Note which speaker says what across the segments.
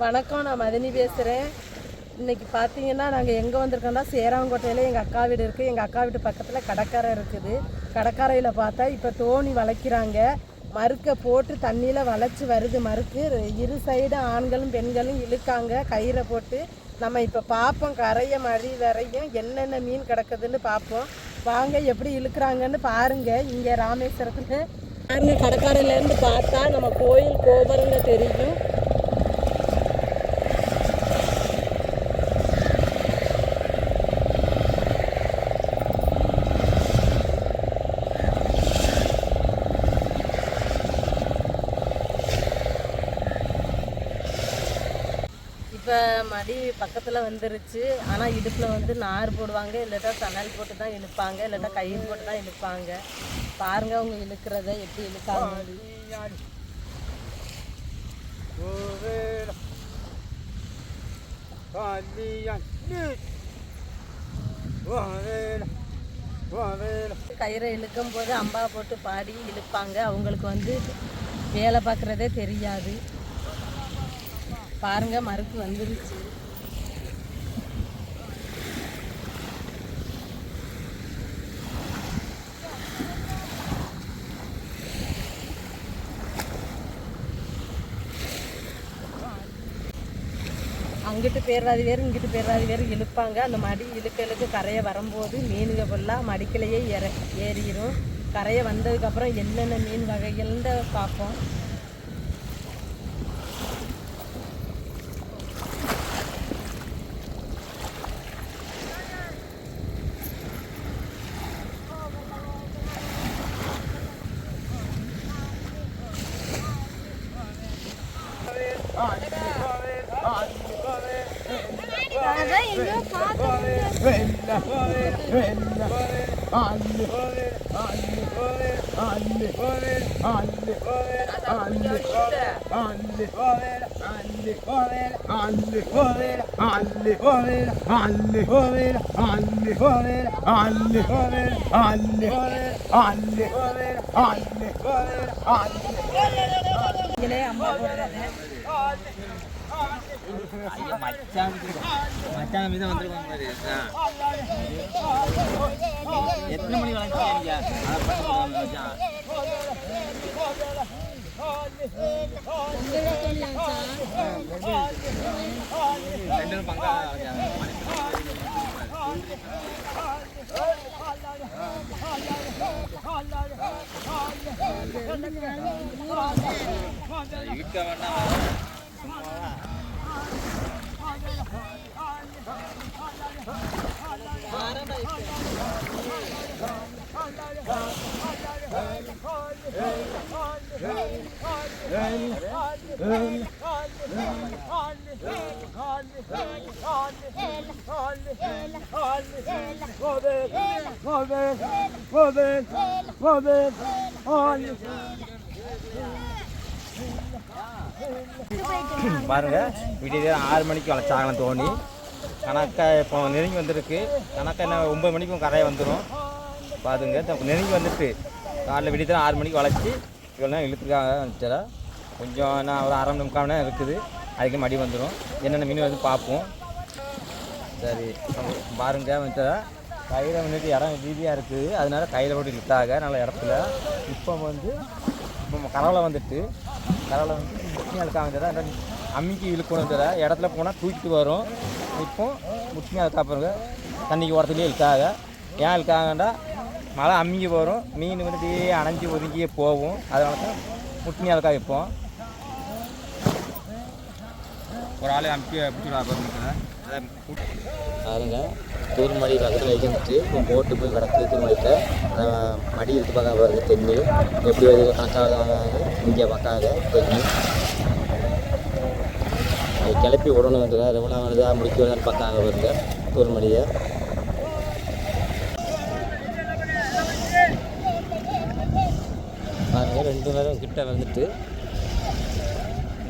Speaker 1: வணக்கம் நான் மதினி பேசுகிறேன் இன்றைக்கி பார்த்தீங்கன்னா நாங்கள் எங்கே வந்திருக்கோம்னா சேராங்கோட்டையில் எங்கள் அக்கா வீடு இருக்குது எங்கள் அக்கா வீட்டு பக்கத்தில் கடற்கரை இருக்குது. கடற்கரையில் பார்த்தா இப்போ தோணி வளைக்கிறாங்க. மறுக்கை போட்டு தண்ணியில் வளைச்சி வருது மறுக்கு. இரு சைடு ஆண்களும் பெண்களும் இழுக்காங்க. கயிறை போட்டு நம்ம இப்போ பார்ப்போம் கரையை மழி வரையும் என்னென்ன மீன் கிடக்குதுன்னு பார்ப்போம் வாங்க எப்படி இழுக்கிறாங்கன்னு பாருங்கள் இங்கே ராமேஸ்வரத்தில் பாருங்கள் கடற்கரையிலேருந்து பார்த்தா நம்ம கோயில் கோபுரங்க தெரியும். அடி பக்கத்தில் வந்துருச்சு. ஆனால் இடுப்பில் வந்து நார் போடுவாங்க. இல்லைட்டா சணல் போட்டு தான் இழுப்பாங்க. இல்லைட்டா கயிறு போட்டு தான் இழுப்பாங்க. பாருங்க அவங்க இழுக்கிறத எப்படி இழுக்காங்க கயிறை இழுக்கும் போது அம்பா போட்டு பாடி இழுப்பாங்க. அவங்களுக்கு வந்து வேலை பார்க்குறதே தெரியாது. பாருங்க மறுக்கு வந்துருச்சு. அங்கிட்டு பேர்வாதி வேறு இங்கிட்டு பேர்வாதி வேறு இழுப்பாங்க. அந்த மடி இழுக்க இழுக்க கரையை வரும்போது மீனுங்க ஃபுல்லாக மடிக்கிலேயே ஏற ஏறிடும் கரையை வந்ததுக்கப்புறம் என்னென்ன மீன் வகைகள்னு பார்ப்போம். நீங்களே அம்மா போடுறது
Speaker 2: மச்சான் மீது வந்துருக்காங்க பாரு. ஆ. எத்தனை மணி வளர்க்குறீங்க மச்சான் ரெண்டு பங்கா இழுக்க வேண்டாம் சும்மாவா பாருங்க விடிய ஆறு மணிக்கு வளைச்சாங்களாம் தோணி. கணக்கா இப்போ நெருங்கி வந்திருக்கு. கணக்கா என்ன ஒன்பது மணிக்கும் கரையை வந்துடும் பாருங்க நெருங்கி வந்துட்டு காலைல விடியத்தில் ஆறு மணிக்கு வளைச்சி இவ்வளோ நேரம் இழுத்துக்காக வந்துச்சா கொஞ்சம் நான் ஒரு அரை மணி முக்கால் நேரம் இருக்குது. அதுக்கு மடி வந்துடும் என்னென்ன மீன் வந்து பார்ப்போம் சரி பாருங்க வந்துச்சா கையில் வந்துட்டு இடம் ரீதியாக இருக்குது. அதனால கையில் போட்டு இழுத்தாக நல்ல இடத்துல. இப்போ வந்து இப்போ கரவலை வந்துட்டு கரவலை வந்து முக்கியம் இழுக்காங்க அந்த அம்மிக்கு இழுக்கணும் தர இடத்துல போனால் தூக்கிட்டு வரும். இப்போ முக்கியம் அதுக்கப்புறங்க தண்ணிக்கு உரத்துலேயே இழுக்காக ஏன் இழுக்காங்கண்டா மழை அம்மிக்கு வரும் மீன் வந்து அணைஞ்சு ஒதுங்கியே போகும் அதனால தான் முட்டினி அதுக்காக வைப்போம். ஒரு ஆள் அமுக்கி பாருங்க. தூர்மடி பக்கத்தில் இப்போ போட்டு போய் கிடக்கு தூர்மடியில் மடி இருக்கு பார்க்க பாருங்க தென்னி. எப்படி வருது கணக்காக இங்கே பார்க்காத தென்னி. கிளப்பி விடணும் எவ்வளோ வருதா முடிக்க வருதான்னு பார்க்காங்க பாருங்க தூர்மடியை. பாருங்க ரெண்டு நேரம் கிட்ட வந்துட்டு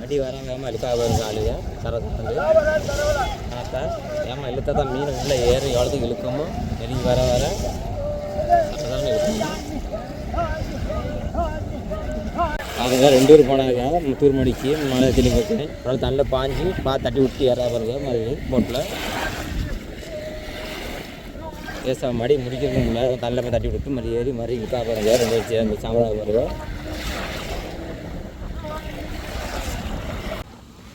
Speaker 2: அடி வராங்க ஏமா இழுக்காக வருது ஆளுங்க. சரத்து வந்து ஏமா இழுத்தா தான் மீன் உள்ளே ஏறி எவ்வளோத்துக்கு இழுக்கமோ? நெருங்கி வர வர அப்போ இழுக்கும். அதுதான் ரெண்டு பேரும் போனாங்க. முத்தூர் மணிக்கு மழை தண்ணி போட்டு அப்புறம் தண்ணில் பாஞ்சு பார்த்து தட்டி விட்டு ஏறா பாருங்க மறுபடியும் போட்டில் பேசாம மடி முடிக்கிறது முடியல தள்ள போய் தட்டி விட்டு மறுபடியும் ஏறி மறுபடி இழுக்கா பாருங்க ரெண்டு வச்சு அந்த சாம்பலாக பாருங்க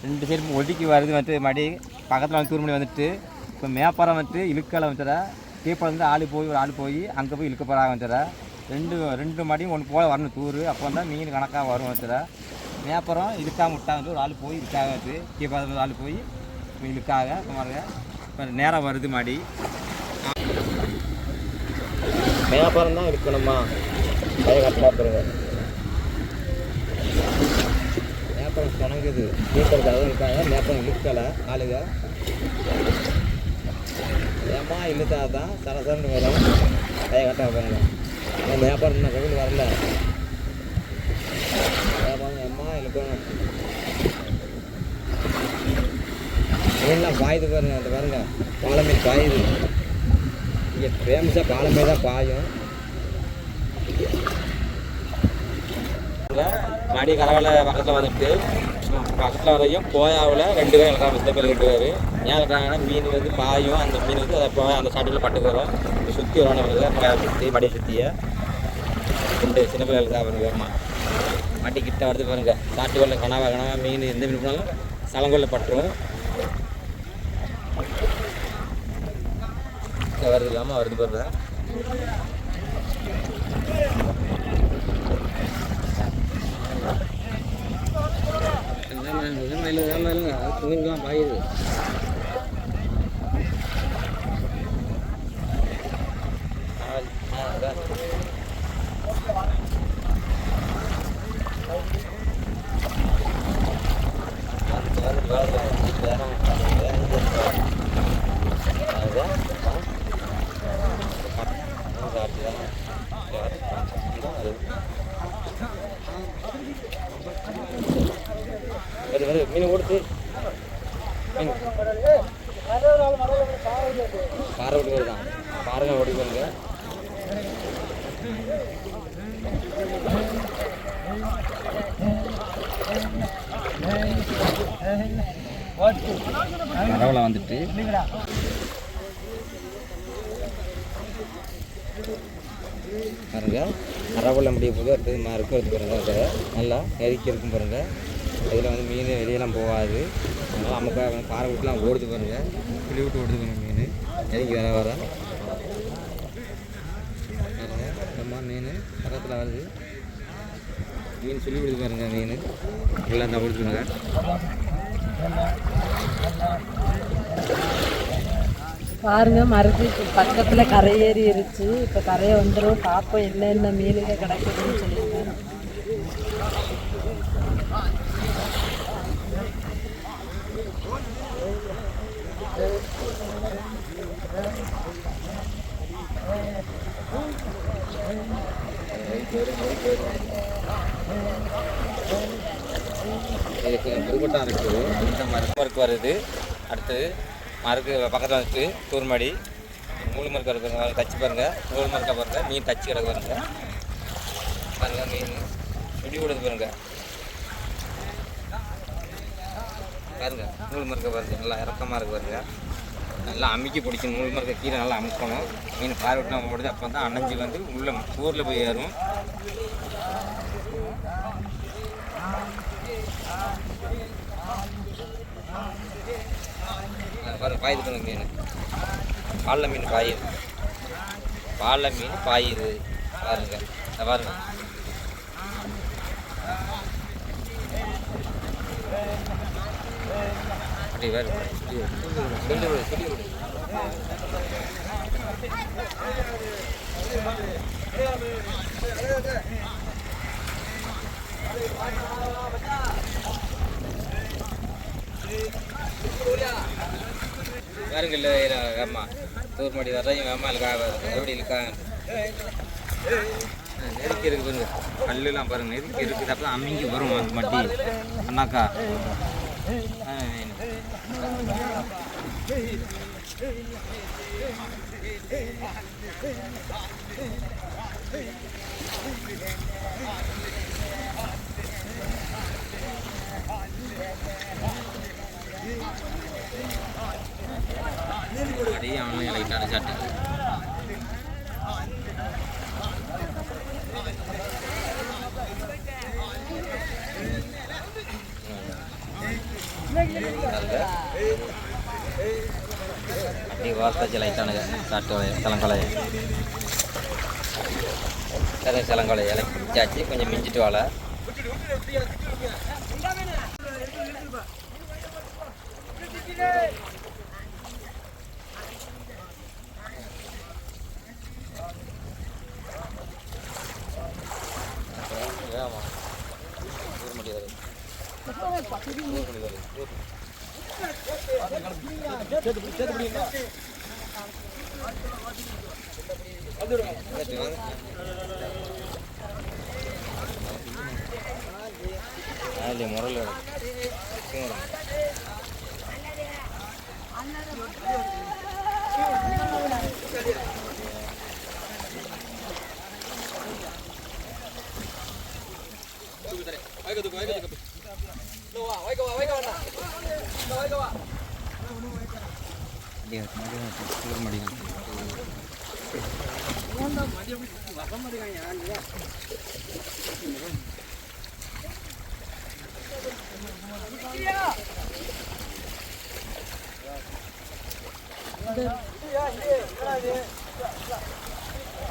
Speaker 2: ரெண்டு சைடு ஒதுக்கி வருது வந்து மடி. பக்கத்தில் வந்து தூர்மணி வந்துட்டு. இப்போ மேப்பாரம் வந்துட்டு இழுக்கலை வந்துடுற கீப்பர் வந்து ஆள் போய் ஒரு ஆள் போய் அங்கே போய் இழுக்க போகிறாங்க வந்துடுற ரெண்டு ரெண்டு மடியும் ஒன்று போல வரணும் தூர் அப்போ தான் மீன் கணக்காக வரும் வந்துடுற மேப்பரம் இழுக்காம விட்டா வந்து ஒரு ஆள் போய் இழுக்காக வந்து கீப்பர் ஆள் போய் இழுக்காக இப்போ பாருங்க. இப்போ நேரம் வருது மாடி. வியாபாரம் தான் இருக்கணுமா? கை கரெக்டாக பாருங்க மேப்பரம் தொடங்குது. கீப்பருக்காக இருக்காங்க. வியாபாரம் இழுக்கலை. ஆளுங்க. ஏமா இழுத்தா தான் சரசரன்னு வரும். கையை கட்ட பாருங்க அந்த வியாபாரம் இன்னும் கவிழ் வரல. வியாபாரம் ஏமா இழுக்கணும். மீன்லாம் பாயுது பாருங்க அந்த பாருங்க. பாலை மீன் பாயுது. இங்கே ஃபேமஸாக பாலமே தான் பாயும். மடி கலவலை பக்கத்தில் வந்துட்டு பக்கத்தில் வரையும் கோயாவில் ரெண்டு பேரும் இழக்காம இந்த பேர் கட்டுவார் ஏன் இழக்காங்கன்னா மீன் வந்து பாயும் அந்த மீன் வந்து அதை போய் அந்த சாட்டில் பட்டுக்கு வரும் சுற்றி வரும் நம்மளுக்கு சுற்றி மடியை சுற்றியை ரெண்டு சின்ன பிள்ளைகளுக்கு தான் பாருங்க அம்மா. கிட்ட வருது பாருங்க. சாட்டுக்குள்ள கனவா கனவா மீன் எந்த மீன் போனாலும் சலங்கொல்ல பட்டுரும். வருது இல்லாமல் வருது பாருங்க தூங்கிதான் பாயுது கொடுத்து. மீன் ஓடுது மீன் பாறை ஓடி வருதான் பாருங்க ஓடி வருங்க கடவுளை வந்துட்டு. பாருங்க. அரவள்ள முடிய போது அடுத்தது மா இருக்கும் பாருங்க அதை நல்லா நெருக்கி இருக்கும் பாருங்க. இதில் வந்து மீன் வெளியெல்லாம் போகாது. அதனால் நமக்கு பாறை விட்டுலாம் ஓடுது பாருங்க. புளி விட்டு ஓடுது பாருங்க மீன். நெருக்கி வர வர. மீன் பக்கத்தில் வருது. மீன் சொல்லி விடுது பாருங்க மீன். எல்லாம் தான் கொடுத்துருங்க
Speaker 1: பாருங்க மறுபடியும் பக்கத்தில் கரை ஏறி இருச்சு. இப்போ கரையை வந்துடும் பார்ப்போம் என்னென்ன மீனுங்க கிடக்குதுன்னு சொல்லிட்டு.
Speaker 2: இதுக்கு இருக்குது இந்த வருது. அடுத்தது மறுக்கு பக்கத்தில் வந்துட்டு தூர்மடி. மூணு மருக்கு இருக்குங்க தச்சு பாருங்க. மூணு மருக்கா பாருங்கள் மீன் தச்சு கிடக்கு பாருங்கள் பாருங்கள் மீன். வெடி கொடுத்து பாருங்க. பாருங்க நூல் மருக்க பாருங்க நல்லா இறக்கமாக இருக்கு பாருங்க. நல்லா அமுக்கி பிடிக்கும் நூல் மருக்க கீழே நல்லா அமுக்கணும். மீன் பாறை விட்டு போடுது அப்போ தான் அணைஞ்சி வந்து உள்ள ஊரில் போய் ஏறும். பாரு பாயுது பாருங்க மீன். பால்ல மீன் பாயுது பால்ல மீன் பாயுது பாருங்க. பாருங்க. அப்படி பாருங்க சொல்லி விடு சொல்லி. விடு பாருங்க வேமா வேமா தூர்மடி வரையும் வேமா இருக்கா எப்படி இருக்காங்க நெருக்கி இருக்கு பாருங்க. கல்லுலாம் பாருங்க நெருக்கி இருக்குது. அப்புறம் அம்மிங்கி வரும் அந்த மட்டி. அண்ணாக்கா ஆ, Di bawah jalan laitan satu ya, salam kalah ya. Salam salam kalah ya, jadi punya minci dua lah. ஆமாம் ஊர் ஊர் ఐగదుకు ఐగదుకు నువ్వా వైగవా వైగవా అన్న వైగవా Yeah, yeah, yeah.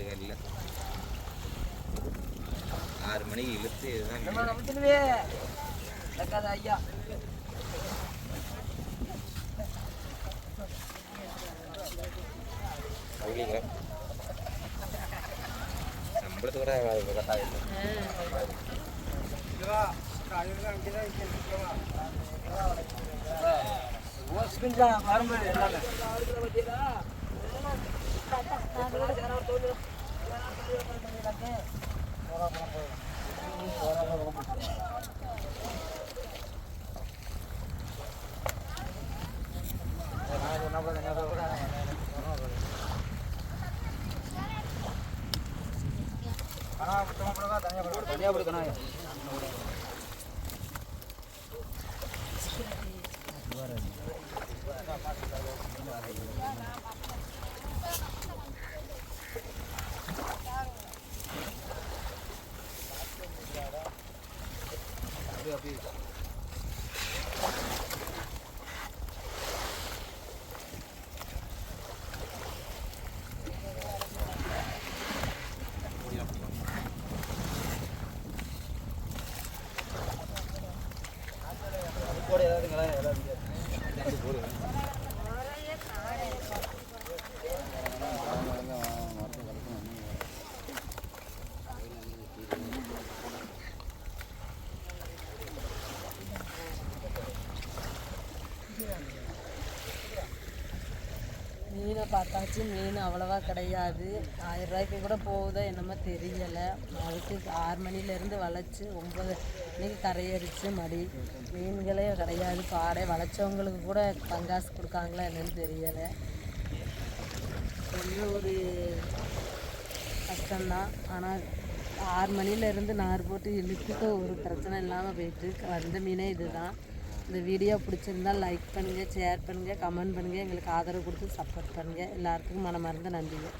Speaker 2: பாடுகள்ல ஆறு மணிக்கு இழுத்து இதுதான் அப்படிங்க சம்பளத்தோட கட்டாயம்
Speaker 1: மீனை பார்த்தாச்சு மீன் அவ்வளவா கிடையாது. ஆயிரம் ரூபாய்க்கு கூட போகுதோ என்னமோ தெரியலை. அதுக்கு ஆறு மணிலேருந்து வளைச்சி ஒம்பது மணிக்கு கரையரிச்சு மடி. மீன்களே கிடையாது. பாடை வளைச்சவங்களுக்கு கூட பங்காசு கொடுக்காங்களா என்னன்னு தெரியலை. என்ன ஒரு கஷ்டம்தான். ஆனால் ஆறு மணிலேருந்து நார் போட்டு இழுத்துக்க ஒரு பிரச்சனை இல்லாமல் போயிட்டு வந்த மீனே இதுதான். இந்த வீடியோ பிடிச்சிருந்தா லைக் பண்ணுங்கள் ஷேர் பண்ணுங்கள் கமெண்ட் பண்ணுங்கள் எங்களுக்கு ஆதரவு கொடுத்து சப்போர்ட் பண்ணுங்கள் எல்லாருக்கும் மனமார்ந்த நன்றிகள்.